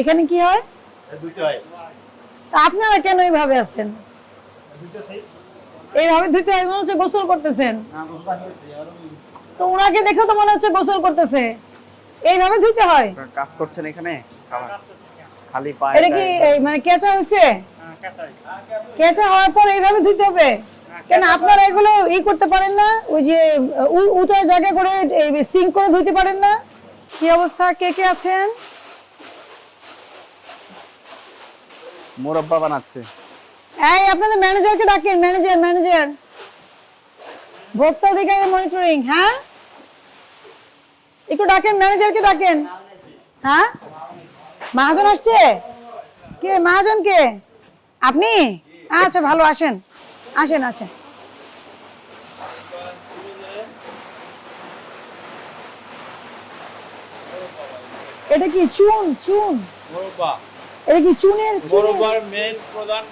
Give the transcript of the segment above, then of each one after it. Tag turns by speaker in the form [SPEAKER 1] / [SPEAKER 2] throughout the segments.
[SPEAKER 1] এখানে কি হয়?
[SPEAKER 2] দুটো হয়।
[SPEAKER 1] আপনারা কেন এইভাবে আছেন? এইভাবে হয় মনে হচ্ছে গোসল করতেছেন। তো ওনাকে তো মনে হচ্ছে গোসল করতেছে। এইভাবে ধুতে হয়?
[SPEAKER 3] আপনারা কাজ করছেন এখানে? খালি পায়ে
[SPEAKER 1] এটা কি মানে কেঁচা হয়েছে? কেঁচা হওয়ার পর এইভাবে ধুতে হবে? কেন আপনারা এগুলো ই করতে পারেন না? ওই যে উঁচা জায়গা করে সিঙ্ক করে ধুতে পারেন না? কি অবস্থা? কে কে আছেন?
[SPEAKER 3] মোরব্বা বানাচ্ছে।
[SPEAKER 1] এই আপনাদের ম্যানেজারকে ডাকেন ম্যানেজার ম্যানেজার ভোক্তা অধিকারের মনিটরিং হ্যাঁ? একটু ডাকেন ম্যানেজারকে ডাকেন। হ্যাঁ? মহাজন আসছে? কে মহাজন কে আপনি? আচ্ছা ভালো আসেন। আসেন আসেন। এটা কি চুন চুন?
[SPEAKER 4] মোরব্বা
[SPEAKER 1] এটা কি চুনের
[SPEAKER 4] মোরব্বার মেন প্রধান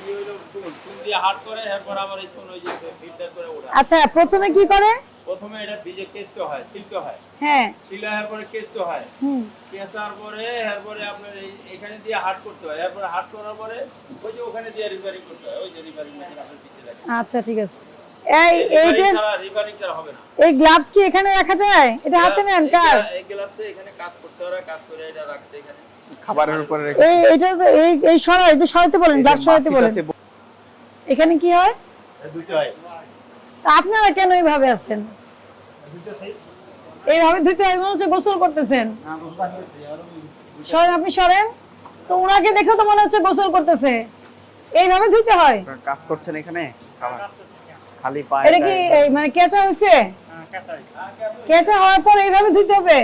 [SPEAKER 4] ইয়ে হলো চুন। চুন দিয়ে হাট করে এরপর আবার এই চুন ওই যে ফিল্টার করে ওঠা
[SPEAKER 1] আচ্ছা প্রথমে কি করে?
[SPEAKER 4] প্রথমে এটা ভিজে হয় ছিলতে হয়।
[SPEAKER 1] হ্যাঁ।
[SPEAKER 4] ছিলা এরপরে হয়।
[SPEAKER 1] হুম।
[SPEAKER 4] কেচার পরে এরপরে আপনার এখানে দিয়ে হাট করতে হয়। এরপরে হাট করার পরে ওই যে ওখানে দিয়ে রিপেয়ারিং করতে হয়। ওই যে রিপেয়ারিং মেশিন আপনার পিছিয়ে থাকে
[SPEAKER 1] আচ্ছা ঠিক আছে। এই এইটা
[SPEAKER 4] রিপেয়ারিং ছাড়া হবে না।
[SPEAKER 1] এই গ্লাভস কি এখানে রাখা যায়? এটা হাতে নেন কার?
[SPEAKER 4] এই গ্লাভসে এখানে কাজ করছে ওরা কাজ করে এটা রাখছে এখানে।
[SPEAKER 3] খাবারের উপরে রেখে
[SPEAKER 1] এই এটা তো এই এই সরা একটু সরাতে বলেন গ্লাভস সরাতে বলেন। এখানে কি হয়?
[SPEAKER 2] দুটো হয়।
[SPEAKER 1] তা আপনারা কেন এইভাবে আছেন? এইভাবে ধুতে হয় মনে হচ্ছে গোসল করতেছেন। সরেন আপনি সরেন। তো ওনাকে দেখেও তো মনে হচ্ছে গোসল করতেছে। এইভাবে ধুতে হয়?
[SPEAKER 3] কাজ করছেন এখানে? খালি পায়ে
[SPEAKER 1] এটা কি মানে কেঁচা হয়েছে? কেঁচা হওয়ার পর এইভাবে ধুতে হবে?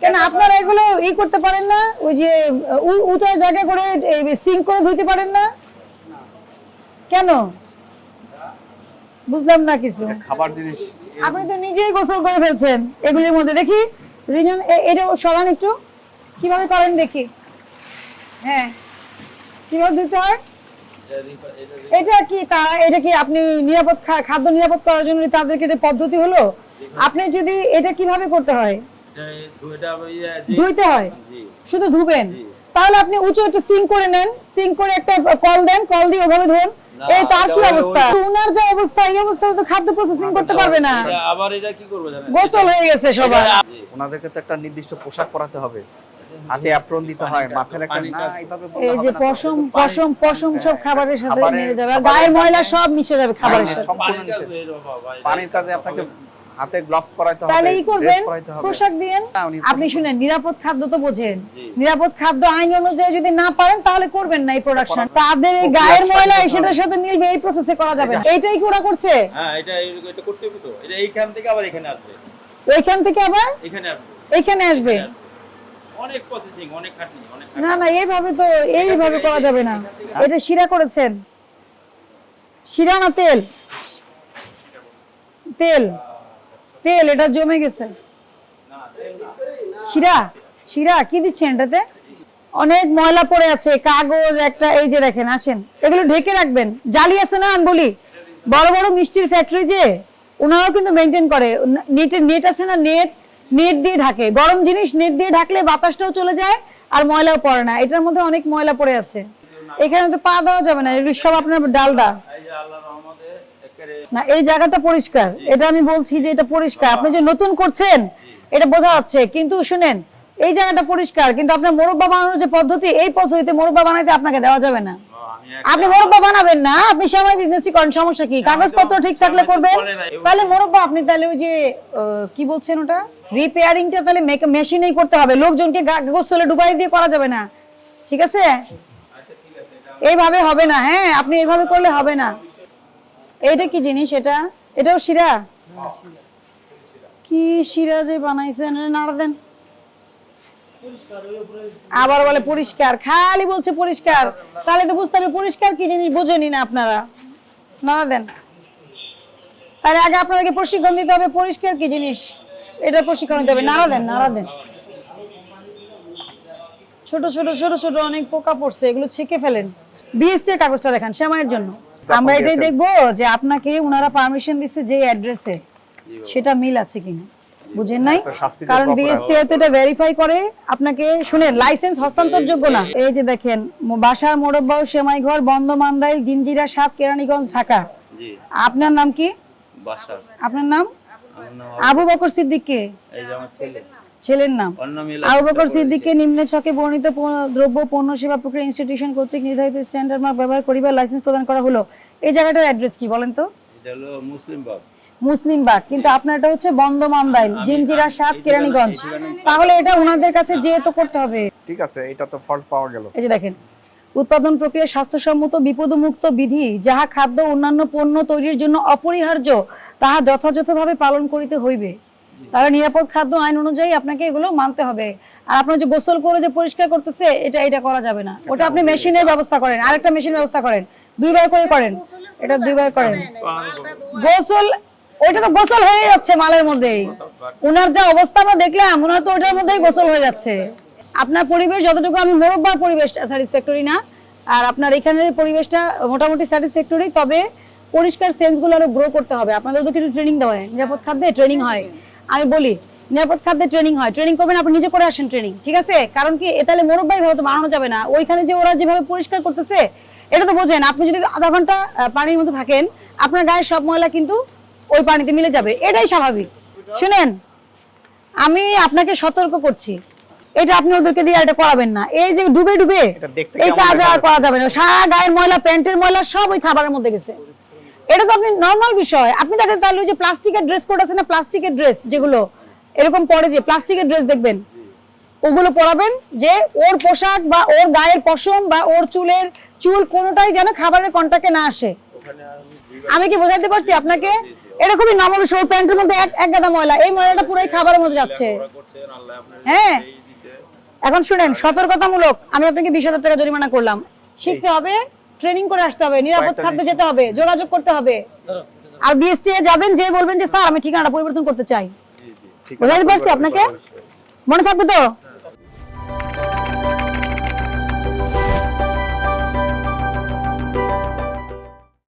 [SPEAKER 1] কেন আপনারা এগুলো ই করতে পারেন না? ওই যে উঁচা জায়গা করে সিঙ্ক করে ধুতে পারেন না? কেন? বুঝলাম না কিছু।
[SPEAKER 3] খাবার জিনিস।
[SPEAKER 1] আপনি তো নিজেই গোসল করে ফেলছেন এগুলির মধ্যে। দেখি রিজন এটা সরান একটু। কীভাবে করেন দেখি? হ্যাঁ। কীভাবে দিতে হয়?
[SPEAKER 4] এটা রিপে- এটা
[SPEAKER 1] এটা কি তা এটা কি আপনি নিরাপদ খাদ্য নিরাপদ করার জন্য তাদেরকে এটা পদ্ধতি হলো? আপনি যদি এটা কীভাবে করতে হয়? ধুইতে হয়? শুধু ধুবেন? তাহলে আপনি উঁচু একটা সিঙ্ক করে নেন। সিঙ্ক করে একটা কল দেন কল দিয়ে ওভাবে ধরুন। এই তার কি অবস্থা? উনার যে অবস্থা এই অবস্থায় তো খাদ্য প্রসেসিং করতে পারবে না।
[SPEAKER 4] আবার এটা কি করবে জানেন?
[SPEAKER 1] গোসল হয়ে গেছে সবার।
[SPEAKER 3] ওনাদেরকে তো একটা নির্দিষ্ট পোশাক পরাতে হবে। হাতে অ্যাপ্রন দিতে হয় একটা না এইভাবে
[SPEAKER 1] এই যে পশম পশম পশম সব খাবারের সাথে
[SPEAKER 3] খাবারের-
[SPEAKER 1] মিলে যাবে। গায়ের ময়লা সব মিশে যাবে খাবারের
[SPEAKER 3] হ্যাঁ,
[SPEAKER 1] সাথে।
[SPEAKER 4] হয়ে
[SPEAKER 3] পানির কাজে আপনাকে হাতে গ্লাভস পরাইতে হবে
[SPEAKER 1] তাহলে ই করবেন। পোশাক দিয়েন। আপনি শুনেন নিরাপদ খাদ্য তো বোঝেন। নিরাপদ খাদ্য আইন অনুযায়ী যদি না পারেন তাহলে করবেন না এই প্রোডাকশন তাদের এই গায়ের ময়লা
[SPEAKER 3] সাথে
[SPEAKER 1] সেটার সাথে মিলবে এই প্রসেসে করা যাবে না। এইটাই কি ওরা করছে?
[SPEAKER 4] হ্যাঁ এটা এটা করতে হবে তো। এটা এইখান থেকে আবার এখানে আসবে।
[SPEAKER 1] এইখান থেকে আবার?
[SPEAKER 4] এখানে আসবে। এখানে আসবে। অনেক প্রসেসিং অনেক খাটনি অনেক
[SPEAKER 1] না না এইভাবে তো এইভাবে করা যাবে না। এটা শিরা করেছেন। শিরা না তেল? তেল। তেল, এটা জমে গেছে। শিরা শিরা, কি দিচ্ছেন এটাতে? অনেক ময়লা পড়ে আছে, কাগজ, একটা, এই যে দেখেন, আসেন। এগুলো ঢেকে রাখবেন। জালি আছে না আমি বলি বড় বড় মিষ্টির ফ্যাক্টরি যে ওনারাও কিন্তু মেনটেন করে। নেটের নেট আছে না নেট নেট দিয়ে ঢাকে। গরম জিনিস নেট দিয়ে ঢাকলে বাতাসটাও চলে যায় আর ময়লাও পড়ে না। এটার মধ্যে অনেক ময়লা পড়ে আছে। এখানে তো পা দেওয়া যাবে না, এগুলো সব আপনার ডালডা
[SPEAKER 4] এই যে আল্লাহর রহমতে একেবারে
[SPEAKER 1] না এই জায়গাটা পরিষ্কার। এটা আমি বলছি যে এটা পরিষ্কার। আপনি যে নতুন করছেন এটা বোঝা যাচ্ছে। কিন্তু শুনেন এই জায়গাটা পরিষ্কার কিন্তু আপনার মোরব্বা বানানোর যে পদ্ধতি এই পদ্ধতিতে মোরব্বা বানাইতে আপনাকে দেওয়া যাবে না। আপনি মোরব্বা বানাবেন না আপনি সময় বিজনেসই করেন সমস্যা কি? কাগজপত্র ঠিক থাকলে করবেন? তাহলে মোরব্বা আপনি তাহলে ওই যে কি বলছেন ওটা? রিপেয়ারিংটা তাহলে মেশিনেই করতে হবে। লোকজনকে গোসলে ডুবাই দিয়ে করা যাবে না। ঠিক আছে? এইভাবে হবে না হ্যাঁ আপনি এইভাবে করলে হবে না। এইটা কি জিনিস এটা? এটাও শিরা? কি শিরা যে বানাইছেন? নাড়া দেন। আবার বলে পরিষ্কার, খালি বলছে পরিষ্কার। তাহলে তো বুঝতে হবে পরিষ্কার কি জিনিস বোঝেনি না আপনারা। নাড়া দেন। তাহলে আগে আপনাদেরকে প্রশিক্ষণ দিতে হবে পরিষ্কার কি জিনিস। এটা প্রশিক্ষণ দিতে হবে। নাড়া দেন নাড়া দেন। ছোট ছোট ছোট ছোট অনেক পোকা পড়ছে, এগুলো ছেঁকে ফেলেন। বিএসটি কাগজটা দেখান, শ্যামাইয়ের জন্য। আমরা এটাই দেখব যে আপনাকে ওনারা পারমিশন দিচ্ছে যে অ্যাড্রেসে সেটা মিল আছে কিনা। বুঝেন নাই? কারণ। বিএসটিআই তো এটা ভেরিফাই করে আপনাকে শুনেন লাইসেন্স হস্তান্তরযোগ্য না। এই যে দেখেন বাসার মোরব্বর সেমাইঘর বন্দমান্দাইল জিঞ্জিরা সাত কেরানীগঞ্জ ঢাকা।
[SPEAKER 4] জি।
[SPEAKER 1] আপনার নাম কি?
[SPEAKER 4] বাসা।
[SPEAKER 1] আপনার নাম?
[SPEAKER 4] নাম
[SPEAKER 1] আবু বকর সিদ্দিক কে
[SPEAKER 4] এই যে আমার ছেলে।
[SPEAKER 1] ছেলের নাম? আবু বকর সিদ্দিককে নিম্ন ছকে বর্ণিত দ্রব্য পণ্য সেবা প্রক্রিয়া ইনস্টিটিউশন কর্তৃক নির্ধারিত স্ট্যান্ডার্ড মার্ক ব্যবহার করিবার লাইসেন্স প্রদান করা হলো। এই জায়গাটার অ্যাড্রেস কি বলেন তো?
[SPEAKER 4] এটা হলো মুসলিম বাগ।
[SPEAKER 1] মুসলিম বাগ। কিন্তু আপনারটা হচ্ছে বন্দমান্দাইল জিঞ্জিরা সাত কেরানীগঞ্জ। তাহলে এটা ওনাদের কাছে যেহেতু করতে হবে।
[SPEAKER 3] ঠিক আছে এটা তো ফল্ট পাওয়া গেল।
[SPEAKER 1] এই যে দেখেন উৎপাদন প্রক্রিয়া স্বাস্থ্যসম্মত বিপদমুক্ত বিধি যাহা খাদ্য অন্যান্য পণ্য তৈরির জন্য অপরিহার্য তাহা যথাযথভাবে পালন করিতে হইবে। তারা নিরাপদ খাদ্য আইন অনুযায়ী আপনাকে এগুলো মানতে হবে। আর আপনার যে গোসল করে যে পরিষ্কার করতেছে, এটা এটা করা যাবে না। ওটা আপনি মেশিনের ব্যবস্থা করেন। আরেকটা মেশিন ব্যবস্থা করেন। দুইবার করে করেন। এটা দুইবার করেন। গোসল ওইটা তো গোসল হয়ে যাচ্ছে মালের মধ্যেই। ওনার যা অবস্থা আমরা দেখলাম ওনার তো ওটার মধ্যেই গোসল হয়ে যাচ্ছে। আপনার পরিবেশ যতটুকু আমি মোরব্বার পরিবেশটা স্যাটিসফ্যাক্টরি না, আর আপনার এখানের পরিবেশটা মোটামুটি স্যাটিসফ্যাক্টরি তবে পরিষ্কার সেন্সগুলো আরও গ্রো করতে হবে। আপনাদের তো কিছু ট্রেনিং দেওয়া হয়। নিরাপদ খাদ্যে ট্রেনিং হয়। আমি বলি নিরাপদ খাদ্যে ট্রেনিং হয়। ট্রেনিং করবেন আপনি নিজে করে আসেন ট্রেনিং ঠিক আছে? কারণ কি তাহলে মোরব্বাই ভাবে তো বানানো যাবে না। ওইখানে যে ওরা যেভাবে পরিষ্কার করতেছে এটা তো বোঝেন আপনি যদি আধা ঘণ্টা পানির মধ্যে থাকেন আপনার গায়ের সব ময়লা কিন্তু ওই পানিতে মিলে যাবে। এটাই স্বাভাবিক। শুনেন আমি আপনাকে সতর্ক করছি। এটা আপনি ওদেরকে দিয়ে এটা করাবেন না। এই যে ডুবে ডুবে
[SPEAKER 3] এটা
[SPEAKER 1] এই কাজ আর করা যাবে না। সারা গায়ের ময়লা প্যান্টের ময়লা সব ওই খাবারের মধ্যে গেছে। এটা তো আপনি নর্মাল বিষয়। আপনি দেখেন তাহলে যে প্লাস্টিকের ড্রেস কোড আছে না প্লাস্টিকের ড্রেস যেগুলো এরকম পরে যে প্লাস্টিকের ড্রেস দেখবেন ওগুলো পরাবেন যে ওর পোশাক বা ওর গায়ের পশম বা ওর চুলের চুল কোনোটাই যেন খাবারের কন্টাক্টে না আসে। আমি কি বোঝাতে পারছি আপনাকে? এটা খুবই নর্মাল বিষয় প্যান্টের মধ্যে এক এক গাদা ময়লা এই ময়লাটা পুরোই খাবারের মধ্যে যাচ্ছে। হ্যাঁ। এখন শুনেন সতর্কতামূলক আমি আপনাকে বিশ হাজার টাকা জরিমানা করলাম। শিখতে হবে ট্রেনিং করে আসতে হবে নিরাপদ থাকতে যেতে হবে যোগাযোগ করতে হবে। আর বিএসটি যাবেন যে বলবেন যে স্যার আমি ঠিকানাটা পরিবর্তন করতে চাই। বোঝাতে পারছি আপনাকে। মনে থাকবে তো?